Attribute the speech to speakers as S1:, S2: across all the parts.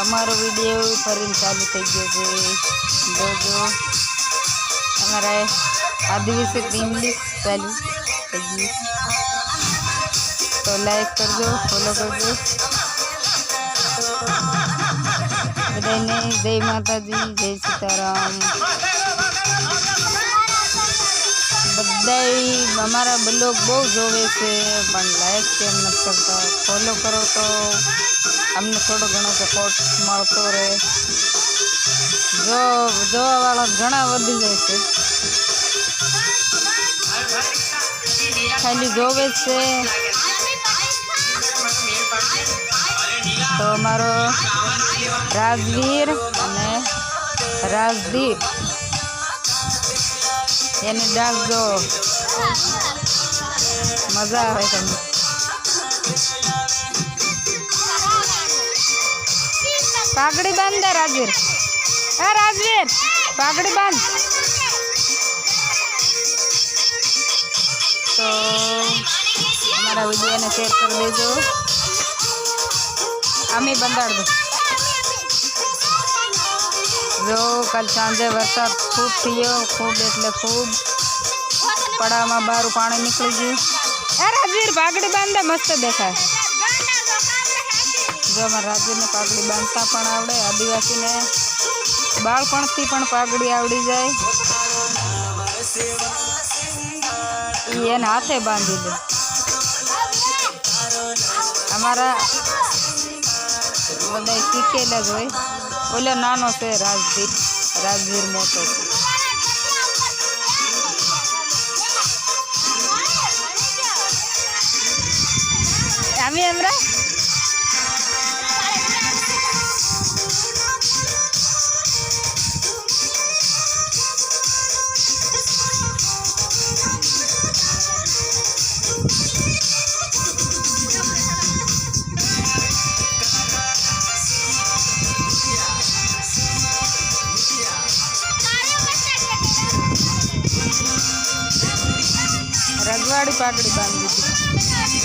S1: અમારો વિડીયો ફરીને ચાલુ થઈ ગયો છે જોજો અમારા આદિવાસી ઇંગ્લિશ ચાલુ થઈ ગયું તો લાઈક કરજો ફોલો કરજો બધાને જય માતાજી જય સીતારામ બધાય અમારા બ્લોગ બહુ જોવે છે, પણ લાઈક કેમ નથી કરતા? ફોલો કરો તો અમને થોડો ઘણો સપોર્ટ મળતો રહે. જો, જોવાવાળા ઘણા વધી જાય છે. ખાલી જોવે છે. તો અમારો રાજવીર અને રાજદીપ. એની ડાન્સ જો. મજા આવે તમને. પાઘડી બાંધ રાજવીર. હા, રાજવીર. પાઘડી બાંધ. તો અમારા વિડીયોને શેર કરી દેજો. અમે બંધાડ દો જો કાલ સાંજે વરસાદ ખૂબ થયો ખૂબ એટલે ખૂબ. પડામાં બારું પાણી નીકળી ગયું. એ રાજવીર પાઘડી બાંધે મસ્ત દેખાય. જો અમારા રાજવીરને પાઘડી બાંધતા પણ આવડે આદિવાસીને બાળપણથી પણ પાઘડી આવડી જાય. એને હાથે બાંધી દે. અમારા બધા શીખેલા જ હોય. ઓલો નાનો છે રાજવીર રાજવીર મોટો છે আমি আমরা
S2: ரகுவாடி பாக்கடி பாந்துச்சு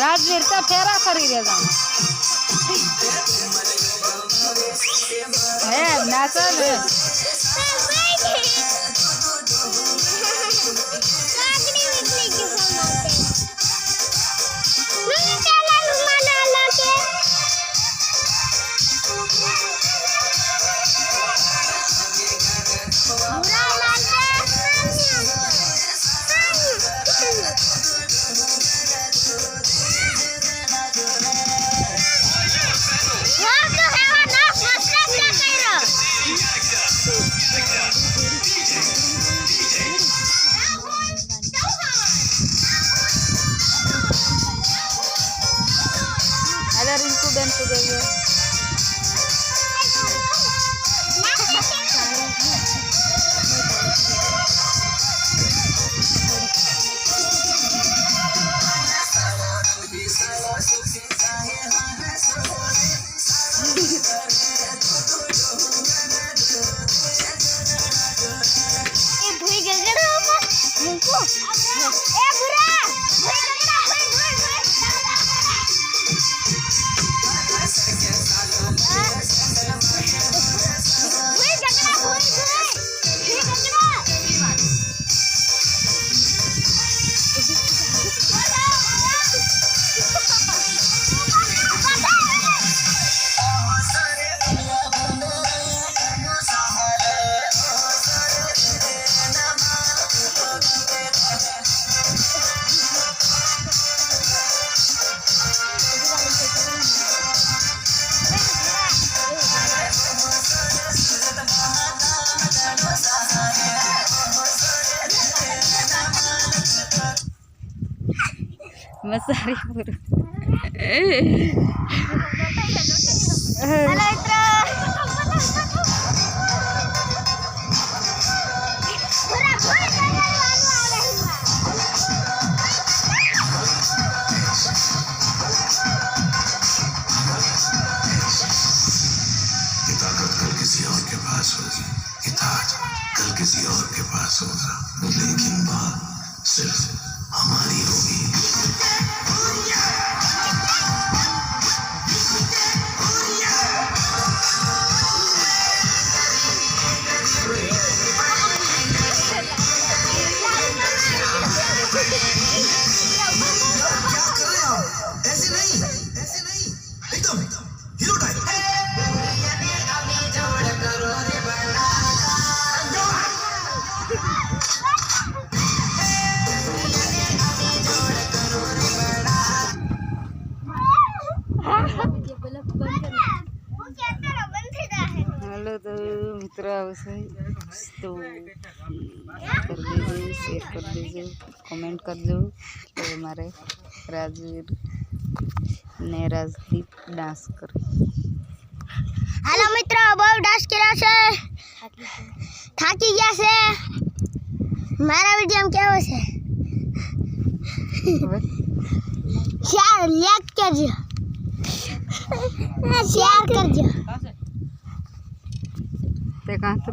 S2: राजवीर का फेरा खरीदेगा
S3: है नाचल है। መሳሪያ हेलो तो मित्रा
S1: तो कर दीजिए शेयर कर दीजिए कमेंट कर दो तो हमारे राजवीर ने राजदीप डांस कर हेलो मित्रा बहुत
S4: डांस करा से। थाकी गया से मेरा वीडियो में क्या हो से शेयर
S1: लाइक
S4: कर दियो। शेयर कर दियो।
S1: हाँ, से कहाँ से